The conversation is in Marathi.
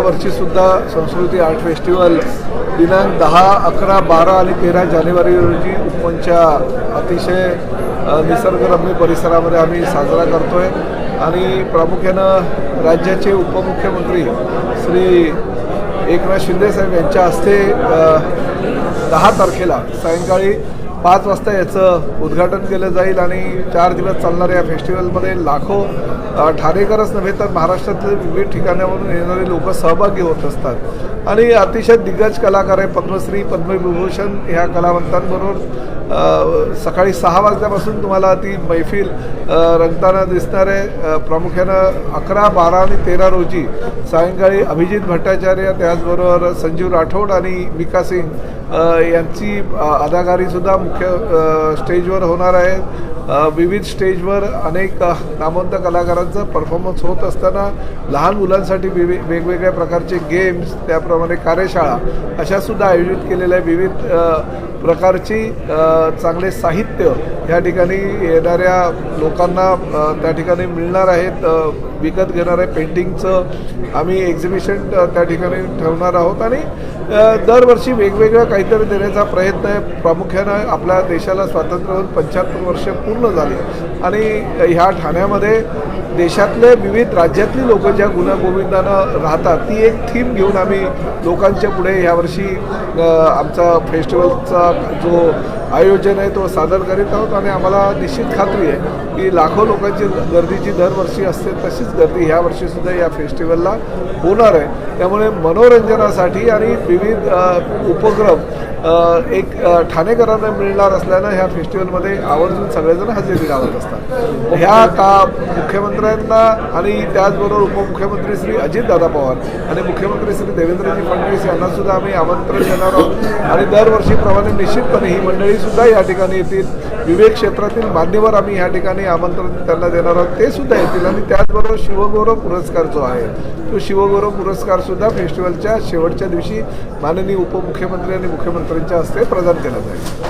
वर्षी सुद्धा संस्कृती आर्ट फेस्टिवल दिनांक दहा अकरा बारा आणि तेरा जानेवारी रोजी उपमनच्या अतिशय निसर्गरम्य परिसरामध्ये आम्ही साजरा करतोय. आणि प्रामुख्यानं राज्याचे उपमुख्यमंत्री श्री एकनाथ शिंदे साहेब यांच्या हस्ते दहा तारखेला सायंकाळी पाच वाजता याचं उद्घाटन केलं जाईल आणि चार दिवस चालणाऱ्या या फेस्टिवलमध्ये लाखो ठाणेकरच नव्हे तर महाराष्ट्रातले विविध ठिकाणावरून येणारे लोक सहभागी होत असतात. आणि अतिशय दिग्गज कलाकार आहे पद्मश्री पद्मविभूषण ह्या कलावंतांबरोबर सकाळी सहा वाजल्यापासून तुम्हाला ती मैफिल रंगताना दिसणार आहे. प्रामुख्यानं अकरा बारा आणि तेरा रोजी सायंकाळी अभिजित भट्टाचार्य त्याचबरोबर संजीव राठोड आणि मिका सिंग यांची अदाकारीसुद्धा मुख्य स्टेजवर होणार आहे विविध स्टेजवर अनेक नामवंत कलाकारांचं परफॉर्मन्स होत असताना लहान मुलांसाठी विवि वेगवेगळ्या प्रकारचे गेम्स त्याप्रमाणे कार्यशाळा अशासुद्धा आयोजित केलेल्या विविध प्रकारची चांगले साहित्य या ठिकाणी येणाऱ्या लोकांना त्या ठिकाणी मिळणार आहेत. विकत घेणार आहे पेंटिंगचं आम्ही एक्झिबिशन त्या ठिकाणी ठेवणार आहोत आणि दरवर्षी वेगवेगळं काहीतरी देण्याचा प्रयत्न आहे. प्रामुख्यानं आपल्या देशाला स्वातंत्र्य होऊन पंच्याहत्तर वर्ष पूर्ण झाली. आणि ह्या ठाण्यामध्ये देशातले विविध राज्यातली लोक ज्या गुण्यागोविंदानं राहतात ती एक थीम घेऊन आम्ही लोकांच्या पुढे ह्यावर्षी आमचा फेस्टिवलचा जो आयोजन आहे तो सादर करीत आहोत. आणि आम्हाला निश्चित खात्री आहे की लाखो लोकांची गर्दीची दरवर्षी असते तशीच गर्दी ह्या वर्षीसुद्धा या फेस्टिवलला होणार आहे. त्यामुळे मनोरंजनासाठी आणि विविध उपक्रम एक ठाणेकरांना मिळणार असल्यानं ह्या फेस्टिवलमध्ये आवर्जून सगळेजण हजेरी लावत असतात. ह्या का मुख्यमंत्र्यांना आणि त्याचबरोबर उपमुख्यमंत्री श्री अजितदादा पवार आणि मुख्यमंत्री श्री देवेंद्रजी फडणवीस यांना सुद्धा आम्ही आमंत्रण देणार आहोत. आणि दरवर्षीप्रमाणे निश्चितपणे ही मंडळीसुद्धा या ठिकाणी येतील. विवेक क्षेत्रातील मान्यवर आम्ही ह्या ठिकाणी आमंत्रण त्यांना देणार आहोत. ते सुद्धा येतील आणि त्याचबरोबर शिवगौरव पुरस्कार जो आहे तो शिवगौरव पुरस्कार सुद्धा फेस्टिवलच्या शेवटच्या दिवशी माननीय उपमुख्यमंत्री आणि मुख्यमंत्री मुख्यमंत्र्यांच्या हस्ते प्रदान केला जाईल.